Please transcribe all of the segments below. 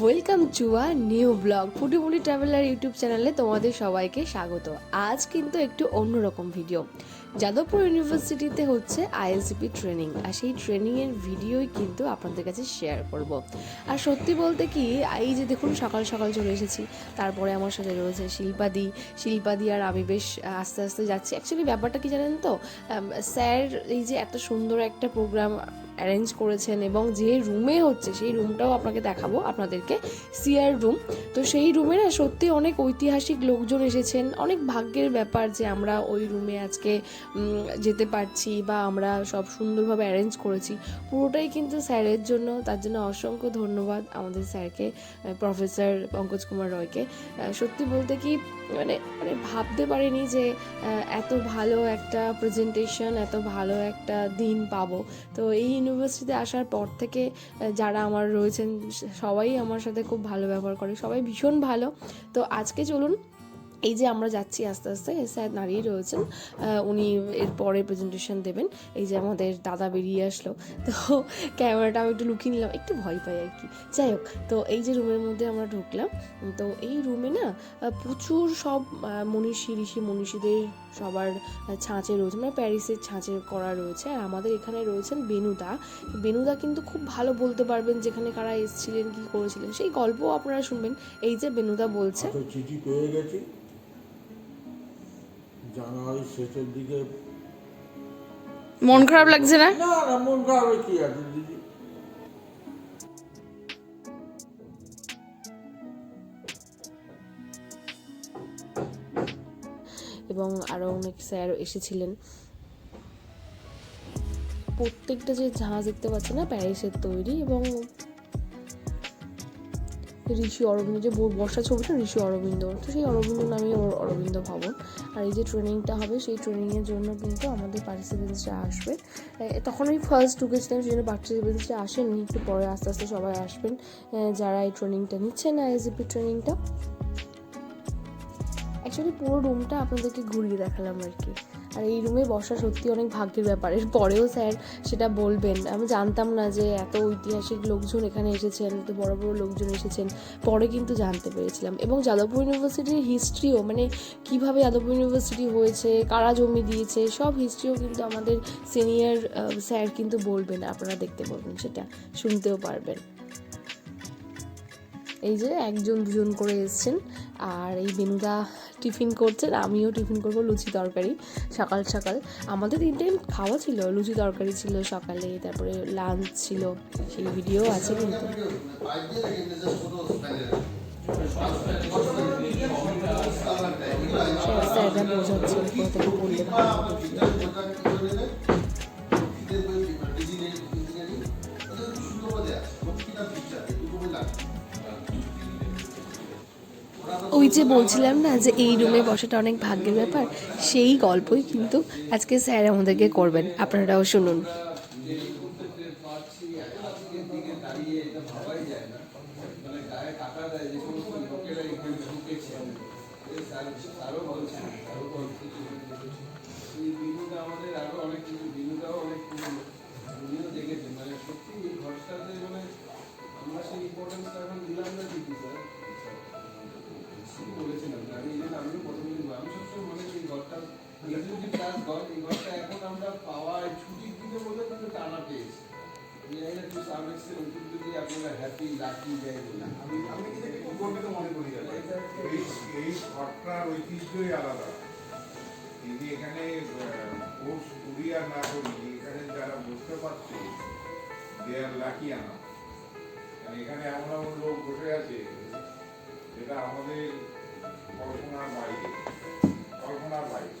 Welcome to a new blog Futimuti traveller YouTube চ্যানেলে তোমাদের সবাইকে স্বাগত। আজ কিন্তু একটু অন্যরকম ভিডিও যাদবপুর ইউনিভার্সিটিতে হচ্ছে আইএলসিপি ট্রেনিং আর সেই ট্রেনিংয়ের ভিডিওই কিন্তু আপনাদের কাছে শেয়ার করব। আর সত্যি বলতে কি, এই যে দেখুন, সকাল সকাল চলে এসেছি। তারপরে আমার সাথে রয়েছে শিল্পাদি। শিল্পাদি আর আমি বেশ আস্তে আস্তে যাচ্ছি। অ্যাকচুয়ালি ব্যাপারটা কি জানেন তো? স্যার এই যে এত সুন্দর একটা প্রোগ্রাম অ্যারেঞ্জ করেছেন এবং যে রুমে হচ্ছে, সেই রুমটাও আপনাকে দেখাবো, আপনাদেরকে সিয়ার রুম। তো সেই রুমে না সত্যি অনেক ঐতিহাসিক লোকজন এসেছেন। অনেক ভাগ্যের ব্যাপার যে আমরা ওই রুমে আজকে যেতে পারছি বা আমরা সব সুন্দরভাবে অ্যারেঞ্জ করেছি। পুরোটাই কিন্তু স্যারের জন্য। তার জন্য অসংখ্য ধন্যবাদ আমাদের স্যারকে প্রফেসর পঙ্কজ কুমার রয়কে। সত্যি বলতে কি মানে মানে ভাবতে পারিনি যে এত ভালো একটা প্রেজেন্টেশন এত ভালো একটা দিন পাবো। তো এই ইউনিভার্সিটিতে আসার পর থেকে যারা আমার রয়েছেন, সবাই আমার সাথে খুব ভালো ব্যবহার করে, সবাই ভীষণ ভালো। তো আজকে চলুন, এই যে আমরা যাচ্ছি আস্তে আস্তে স্যার দাঁড়িয়ে রয়েছেন উনি এর পরে প্রেজেন্টেশন দেবেন। এই যে আমাদের দাদা বেরিয়ে আসলো, তো ক্যামেরাটা আমি একটু লুকিয়ে নিলাম, একটু ভয় পাই আর কি। যাই হোক, তো এই যে রুমের মধ্যে আমরা ঢুকলাম, তো এই রুমে না প্রচুর সব মনীষী, ঋষি, মনীষীদের সবার ছাঁচে রয়েছে মানে প্যারিসের ছাঁচে করা রয়েছে। আর আমাদের এখানে রয়েছেন বেনুদা। বেনুদা কিন্তু খুব ভালো বলতে পারবেন যেখানে কারা এসেছিলেন কি করেছিলেন। সেই গল্পও আপনারা শুনবেন। এই যে বেনুদা বলছে। চিঠি পেয়ে গেছি। জানুয়ারির শেষের দিকে। মন খারাপ লাগছে না? না না মন খারাপ কি আছে? এবং আরও অনেক স্যার এসেছিলেন। প্রত্যেকটা যে জাহাজ দেখতে পাচ্ছে না, প্যারিসের তৈরি এবং ঋষি অরবিন্দ, যে বর্ষা ছবিটা ঋষি অরবিন্দ। তো সেই অরবিন্দ নামে ওর অরবিন্দ ভবন। আর এই যে ট্রেনিংটা হবে, সেই ট্রেনিংয়ের জন্য কিন্তু আমাদের পার্টিসিপেন্টসরা আসবে। তখন আমি ফার্স্ট ঢুকেছিলাম সেই জন্য পার্টিসিপেন্টসরা আসেননি, একটু পরে আস্তে আস্তে সবাই আসবেন। যারা এই ট্রেনিংটা নিচ্ছেন আইএসিপি ট্রেনিংটা। অ্যাকচুয়ালি পুরো রুমটা আপনাদেরকে ঘুরিয়ে দেখালাম আর কি। আর এই রুমে বসা সত্যি অনেক ভাগ্যের ব্যাপার। এর পরেও স্যার সেটা বলবেন। আমি জানতাম না যে এত ঐতিহাসিক লোকজন এখানে এসেছেন, এত বড় বড় লোকজন এসেছেন। পরে কিন্তু জানতে পেরেছিলাম। এবং যাদবপুর ইউনিভার্সিটির হিস্ট্রিও মানে কীভাবে যাদবপুর ইউনিভার্সিটি হয়েছে, কারা জমি দিয়েছে, সব হিস্ট্রিও কিন্তু আমাদের সিনিয়র স্যার কিন্তু বলবেন। আপনারা দেখতে পারবেন সেটা, শুনতেও পারবেন। এই যে একজন দুজন করে এসছেন। আর এই বেনুদা টিফিন করছেন আমিও টিফিন করব লুচি তরকারি সকাল সকাল আমাদের তিন টাইম খাওয়া ছিল, লুচি তরকারি ছিল সকালে, তারপরে লাঞ্চ ছিল, সেই ভিডিও আছে কিন্তু স্যার স্যাররা হবে। ওই যে বলছিলাম না যে এই রুমে বসাটা অনেক ভাগ্যের ব্যাপার, সেই গল্পই কিন্তু আজকে স্যার আমাদেরকে করবেন। আপনারাও শুনুন। মানে মানে আমরা সেই ইম্পর্টেন্সটা এখন দিলাম না স্যার ঠিকই বলেছেন আপনি। আমি এই আমিও প্রথমে বলব, আমি সবসময় মনে করি এই ঘরটা এক্সিকিউটিভ ক্লাস ঘর এই ঘরটা এখন আমরা পাওয়ায় ছুটির দিনে বলে কিন্তু টানা পেয়েছি। জানি না টু সাম এক্সটেন্ট যদি আপনারা হ্যাপি লাকি যাই বলেন। আমি আমি কিন্তু একটু গর্বিত মনে করি এই এই ঘরটার ঐতিহ্যই আলাদা। তিনি এখানে কোর্স করি আর না করি এখানে যারা বুঝতে পারছে দে আর লাকি আনা এখানে এমন এমন লোক বসে আছে যেটা আমাদের কল্পনার বাইরে কল্পনার বাইরে।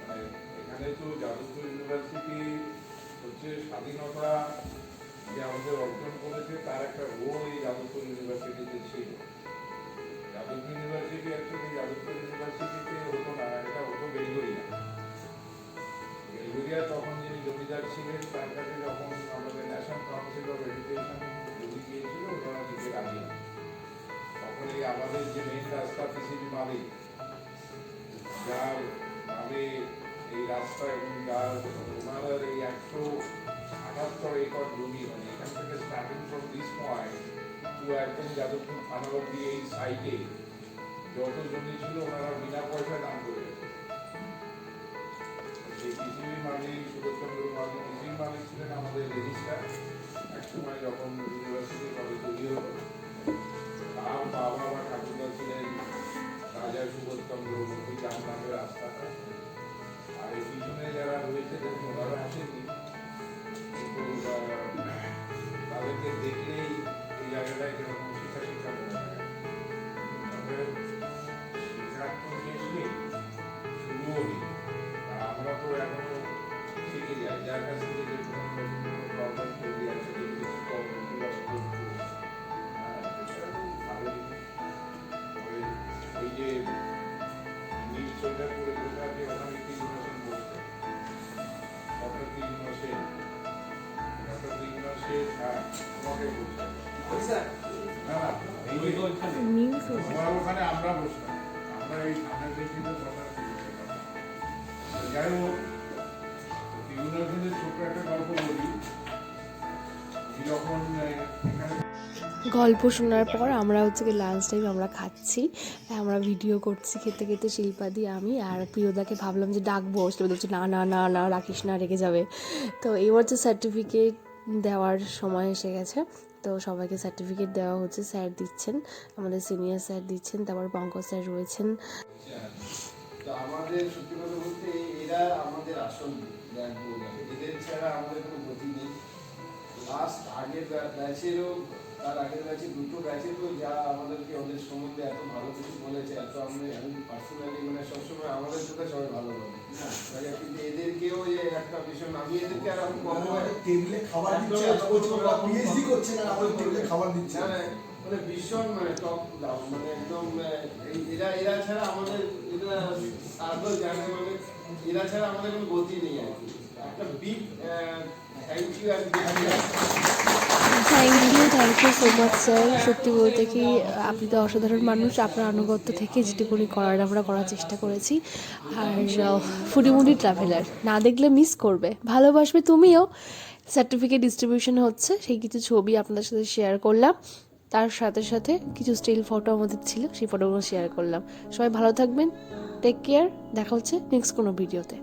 মানে এখানে তো যাদবপুর ইউনিভার্সিটি হচ্ছে স্বাধীনতা যে আমাদের অর্জন করেছে, তার একটা রোল এই যাদবপুর ইউনিভার্সিটিতে ছিল। আমাদের যে মেন রাস্তা পিসিবি মালিক যার নামে এই রাস্তা এবং যার ওনার এই একশো আঠাত্তর একর জমি মানে এখান থেকে starting from this point to একদম যাদবপুর থানা অব্দি এই সাইডে যত জমি ছিল ওনারা বিনা পয়সায় দান করে। সেই কৃষির মালিক, সুভাষচন্দ্র মালিক, কৃষির মালিক ছিলেন আমাদের রেজিস্টার একসময় যখন ইউনিভার্সিটি কলেজ তৈরি হলো তার বাবা আমার ঠাকুরদা ছিলেন, রাজা সুবোধচন্দ্র ওই রাম নামের রাস্তাটা আর এই পিছনে যারা রয়েছে ওনারা আসেনি কিন্তু তাদেরকে দেখলেই গল্প শোনার পর আমরা হচ্ছে কি লাঞ্চ টাইম আমরা খাচ্ছি। আমরা ভিডিও করছি খেতে খেতে শিল্পাদি আমি আর প্রিয়দাকে ভাবলাম যে ডাকবো। শিল্পাদি বলছে, না না না না, রাখিস না, রেগে যাবে। তো এবার যে সার্টিফিকেট দেওয়ার সময় এসে গেছে। তো সবাইকে সার্টিফিকেট দেওয়া হচ্ছে। স্যার দিচ্ছেন, আমাদের সিনিয়র স্যার দিচ্ছেন, তারপর পঙ্কজ স্যার রয়েছেন। আমাদের সত্যি কথা বলতে এরা আমাদের আসল এদের ছাড়া আমাদের কোনো গতি নেই। লাস্ট আগের ব্যাচেরও তার আগের ব্যাচে দুটো ব্যাচেরও যা আমাদেরকে ওদের সম্বন্ধে এত ভালো কিছু বলেছে এত আমি আমি পার্সোনালি মানে সবসময় আমাদের সাথে সবাই ভালো বলে। কিন্তু এদেরকেও যে একটা ভীষণ আমি এদেরকে আর আমি টেবিলে খাবার দিচ্ছে আর বলছে ওরা পিএইচডি করছে না আমাদের টেবিলে খাবার দিচ্ছে। না, না, মানে ভীষণ মানে টপ মানে একদম এরা এরা ছাড়া আমাদের সার্ভল জানে মানে এরা ছাড়া আমাদের কোনো গতি নেই আর কি। একটা big thank you R thank you so much, sir. সত্যি বলতে কি, আপনি তো অসাধারণ মানুষ। আপনার আনুগত্য থেকে যেটুকুনি করার আমরা করার চেষ্টা করেছি। আর ফুডিমুডি ট্রাভেলার, না দেখলে মিস করবে। ভালোবাসবে তুমিও। সার্টিফিকেট ডিস্ট্রিবিউশন হচ্ছে, সেই কিছু ছবি আপনাদের সাথে শেয়ার করলাম। তার সাথে সাথে কিছু স্টিল ফটো আমাদের ছিল, সেই ফটোগুলো শেয়ার করলাম। সবাই ভালো থাকবেন টেক কেয়ার দেখা হচ্ছে নেক্সট কোনো ভিডিওতে